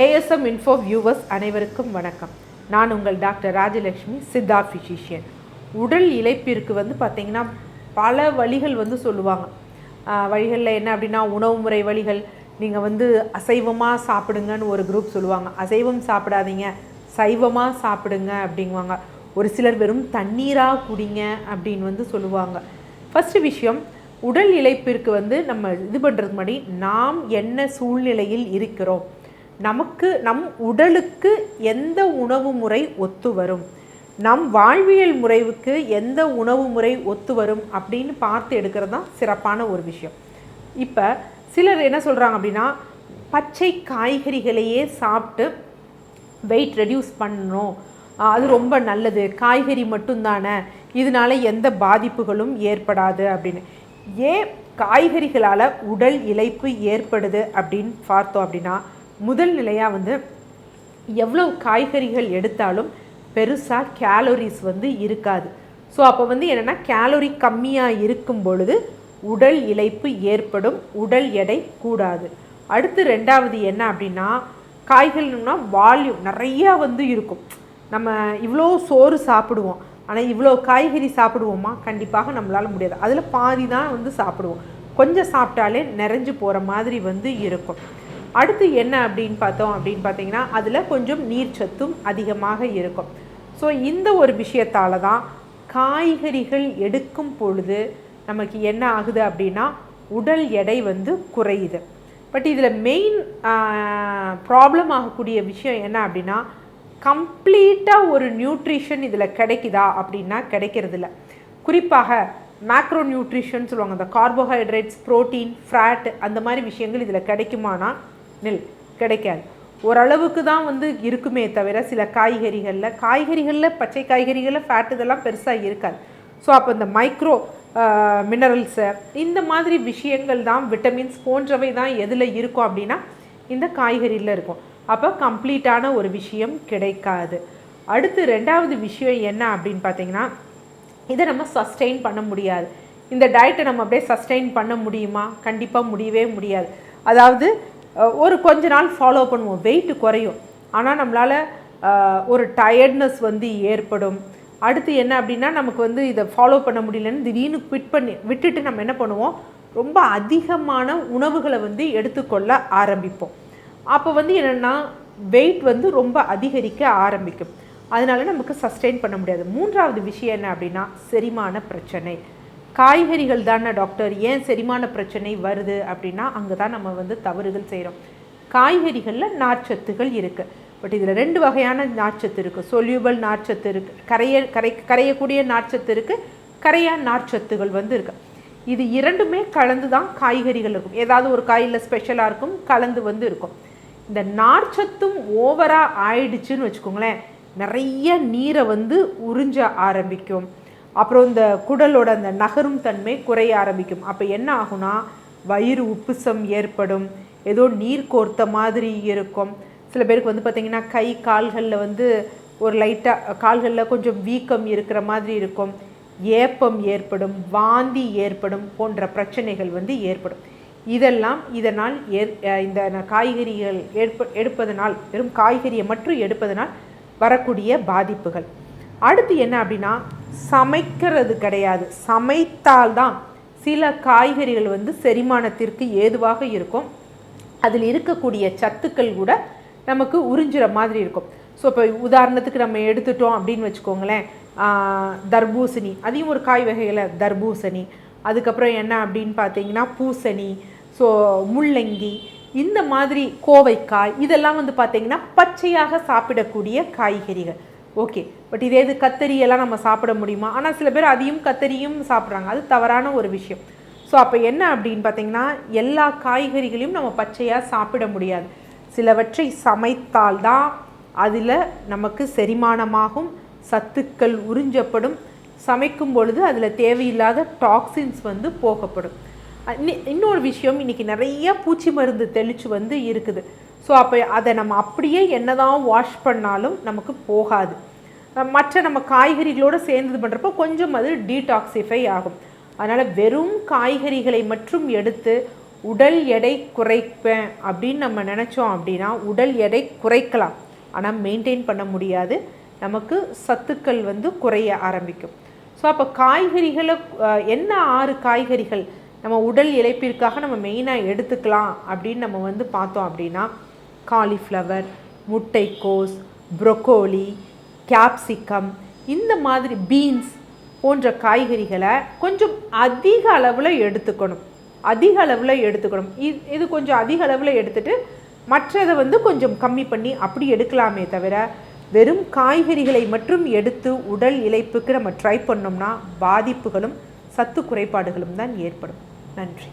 ASM info viewers அனைவருக்கும் வணக்கம். நான் உங்கள் டாக்டர் ராஜலக்ஷ்மி சித்தா ஃபிசிஷியன் உடல் இழைப்பிற்கு வந்து பார்த்திங்கன்னா பல வழிகள் வந்து சொல்லுவாங்க. வழிகளில் என்ன அப்படின்னா உணவு முறை வழிகள். நீங்கள் வந்து அசைவமாக சாப்பிடுங்கன்னு ஒரு குரூப் சொல்லுவாங்க. அசைவம் சாப்பிடாதீங்க சைவமாக சாப்பிடுங்க அப்படிங்குவாங்க. ஒரு சிலர் வெறும் தண்ணீராக குடிங்க அப்படின்னு வந்து சொல்லுவாங்க. ஃபஸ்ட்டு விஷயம் உடல் இழைப்பிற்கு வந்து நம்ம இது பண்ணுறதுக்கு முன்னாடி நாம் என்ன சூழ்நிலையில் இருக்கிறோம்? நமக்கு நம் உடலுக்கு எந்த உணவு முறை ஒத்து வரும்? நம் வாழ்வியல் முறைவுக்கு எந்த உணவு முறை ஒத்து வரும்? அப்படின்னு பார்த்து எடுக்கிறது தான் சிறப்பான ஒரு விஷயம். இப்போ சிலர் என்ன சொல்கிறாங்க அப்படின்னா பச்சை காய்கறிகளையே சாப்பிட்டு வெயிட் ரெடியூஸ் பண்ணணும். அது ரொம்ப நல்லது. காய்கறி மட்டும்தானே. இதனால எந்த பாதிப்புகளும் ஏற்படாது அப்படின்னு. ஏன் காய்கறிகளால் உடல் இழைப்பு ஏற்படுது அப்படின்னு பார்த்தோம் அப்படின்னா முதல் நிலையாக வந்து எவ்வளோ காய்கறிகள் எடுத்தாலும் பெருசாக கேலோரிஸ் வந்து இருக்காது. ஸோ அப்போ வந்து என்னென்னா கேலோரி கம்மியாக இருக்கும் பொழுது உடல் இழைப்பு ஏற்படும் உடல் எடை கூடாது. அடுத்து ரெண்டாவது என்ன அப்படின்னா காய்கறினா வால்யூம் நிறையா வந்து இருக்கும். நம்ம இவ்வளோ சோறு சாப்பிடுவோம். ஆனால் இவ்வளோ காய்கறி சாப்பிடுவோமா? கண்டிப்பாக நம்மளால் முடியாது. அதில் பாதி தான் வந்து சாப்பிடுவோம். கொஞ்சம் சாப்பிட்டாலே நிறைஞ்சு போகிற மாதிரி வந்து இருக்கும். அடுத்து என்ன அப்படின்னு பார்த்தோம் அப்படின்னு பார்த்தீங்கன்னா அதில் கொஞ்சம் நீர்ச்சத்தும் அதிகமாக இருக்கும். ஸோ இந்த ஒரு விஷயத்தால் தான் காய்கறிகள் எடுக்கும் பொழுது நமக்கு என்ன ஆகுது அப்படின்னா உடல் எடை வந்து குறையுது. பட் இதில் மெயின் ப்ராப்ளம் ஆகக்கூடிய விஷயம் என்ன அப்படின்னா கம்ப்ளீட்டாக ஒரு நியூட்ரிஷன் இதில் கிடைக்குதா அப்படின்னா கிடைக்கிறதில்ல. குறிப்பாக மேக்ரோ நியூட்ரிஷன் சொல்லுவாங்க அந்த கார்போஹைட்ரேட்ஸ் ப்ரோட்டீன் ஃபேட் அந்த மாதிரி விஷயங்கள் இதில் கிடைக்குமானா நெல் கிடைக்காது. ஓரளவுக்கு தான் வந்து இருக்குமே தவிர சில காய்கறிகளில் காய்கறிகளில் பச்சை காய்கறிகளில் ஃபேட் இதெல்லாம் பெருசாக இருக்காது. ஸோ அப்போ இந்த மைக்ரோ மினரல்ஸை இந்த மாதிரி விஷயங்கள் தான் விட்டமின்ஸ் போன்றவை தான் எதில் இருக்கும் அப்படின்னா இந்த காய்கறியில் இருக்கும். அப்போ கம்ப்ளீட்டான ஒரு விஷயம் கிடைக்காது. அடுத்து ரெண்டாவது விஷயம் என்ன அப்படின்னு பார்த்தீங்கன்னா இதை நம்ம சஸ்டெயின் பண்ண முடியாது. இந்த டயட்டை நம்ம அப்படியே சஸ்டெயின் பண்ண முடியுமா? கண்டிப்பாக முடியவே முடியாது. அதாவது ஒரு கொஞ்ச நாள் ஃபாலோ பண்ணுவோம். வெயிட் குறையும். ஆனால் நம்மளால் ஒரு டயர்ட்னஸ் வந்து ஏற்படும். அடுத்து என்ன அப்படின்னா நமக்கு வந்து இதை ஃபாலோ பண்ண முடியலன்னு திடீர்னு குவிட் பண்ணி விட்டுட்டு நம்ம என்ன பண்ணுவோம்? ரொம்ப அதிகமான உணவுகளை வந்து எடுத்துக்கொள்ள ஆரம்பிப்போம். அப்போ வந்து என்னென்னா வெயிட் வந்து ரொம்ப அதிகரிக்க ஆரம்பிக்கும். அதனால நமக்கு சஸ்டெயின் பண்ண முடியாது. மூன்றாவது விஷயம் என்ன அப்படின்னா செரிமான பிரச்சனை. காய்கறிகள் தானே டாக்டர்? ஏன் செரிமான பிரச்சனை வருது அப்படின்னா அங்கே தான் நம்ம வந்து தவறுகள் செய்கிறோம் காய்கறிகளில் நார்ச்சத்துகள் இருக்குது பட் இதில் ரெண்டு வகையான நார்ச்சத்து இருக்குது சொல்யூபல் நார்ச்சத்து இருக்குது கரைய கரை கரையக்கூடிய நார்ச்சத்து இருக்குது கரையா நார்ச்சத்துகள் வந்து இருக்குது இது இரண்டுமே கலந்து தான் காய்கறிகள் இருக்கும். ஏதாவது ஒரு காயில் ஸ்பெஷலாக இருக்கும் கலந்து வந்து இருக்கும். இந்த நார்ச்சத்தும் ஓவராக ஆயிடுச்சுன்னு வச்சுக்கோங்களேன் நிறைய நீரை வந்து உறிஞ்ச ஆரம்பிக்கும். அப்புறம் இந்த குடலோட அந்த நகரும் தன்மை குறைய ஆரம்பிக்கும். அப்போ என்ன ஆகும்னா வயிறு உப்புசம் ஏற்படும். ஏதோ நீர் கோர்த்த மாதிரி இருக்கும். சில பேருக்கு வந்து பார்த்திங்கன்னா கை கால்களில் வந்து ஒரு லைட்டாக கால்களில் கொஞ்சம் வீக்கம் இருக்கிற மாதிரி இருக்கும். ஏப்பம் ஏற்படும் வாந்தி ஏற்படும் போன்ற பிரச்சனைகள் வந்து ஏற்படும். இதெல்லாம் இதனால் ஏற் இந்த காய்கறிகள் ஏற்ப எடுப்பதனால் வெறும் காய்கறியை மட்டும் எடுப்பதனால் வரக்கூடிய பாதிப்புகள். அடுத்து என்ன அப்படின்னா சமைக்கிறது கிடையாது. சமைத்தால்தான் சில காய்கறிகள் வந்து செரிமானத்திற்கு ஏதுவாக இருக்கும். அதில் இருக்கக்கூடிய சத்துக்கள் கூட நமக்கு உறிஞ்சுற மாதிரி இருக்கும். ஸோ இப்போ உதாரணத்துக்கு நம்ம எடுத்துட்டோம் அப்படின்னு வச்சுக்கோங்களேன். தர்பூசணி. அதையும் ஒரு காய் வகையில் தர்பூசணி. அதுக்கப்புறம் என்ன அப்படின்னு பார்த்தீங்கன்னா பூசணி. ஸோ முள்ளங்கி. இந்த மாதிரி கோவைக்காய் இதெல்லாம் வந்து பார்த்தீங்கன்னா பச்சையாக சாப்பிடக்கூடிய காய்கறிகள். ஓகே. பட் இதே இது கத்தரியெல்லாம் நம்ம சாப்பிட முடியுமா? ஆனால் சில பேர் அதையும் கத்தரியும் சாப்பிட்றாங்க. அது தவறான ஒரு விஷயம். ஸோ அப்போ என்ன அப்படின்னு பார்த்தீங்கன்னா எல்லா காய்கறிகளையும் நம்ம பச்சையாக சாப்பிட முடியாது. சிலவற்றை சமைத்தால்தான் அதில் நமக்கு செரிமானமாகும் சத்துக்கள் உறிஞ்சப்படும். சமைக்கும் பொழுது அதில் தேவையில்லாத டாக்ஸின்ஸ் வந்து போகப்படும். இன்னொரு விஷயம் இன்னைக்கு நிறைய பூச்சி மருந்து தெளித்து வந்து இருக்குது. ஸோ அப்போ அதை நம்ம அப்படியே என்னதான் வாஷ் பண்ணாலும் நமக்கு போகாது. மற்ற நம்ம காய்கறிகளோடு சேர்ந்து பண்ணுறப்போ கொஞ்சம் அது டீடாக்சிஃபை ஆகும். அதனால் வெறும் காய்கறிகளை மட்டும் எடுத்து உடல் எடை குறைப்பேன் அப்படின்னு நம்ம நினச்சோம் அப்படின்னா உடல் எடை குறைக்கலாம். ஆனால் மெயின்டைன் பண்ண முடியாது. நமக்கு சத்துக்கள் வந்து குறைய ஆரம்பிக்கும். ஸோ அப்போ காய்கறிகளை என்ன ஆறு காய்கறிகள் நம்ம உடல் இழைப்பிற்காக நம்ம மெயினாக எடுத்துக்கலாம் அப்படின்னு நம்ம வந்து பார்த்தோம் அப்படின்னா காலிஃப்ளவர் முட்டைக்கோஸ் ப்ரொக்கோலி கேப்சிகம் இந்த மாதிரி பீன்ஸ் போன்ற காய்கறிகளை கொஞ்சம் அதிக அளவில் எடுத்துக்கணும். அதிக அளவில் எடுத்துக்கணும். இது இது கொஞ்சம் அதிக அளவில் எடுத்துகிட்டு மற்றதை வந்து கொஞ்சம் கம்மி பண்ணி அப்படி எடுக்கலாமே தவிர வெறும் காய்கறிகளை மட்டும் எடுத்து உடல் இழைப்புக்கு நம்ம ட்ரை பண்ணோம்னா பாதிப்புகளும் சத்து குறைபாடுகளும் தான் ஏற்படும். நன்றி.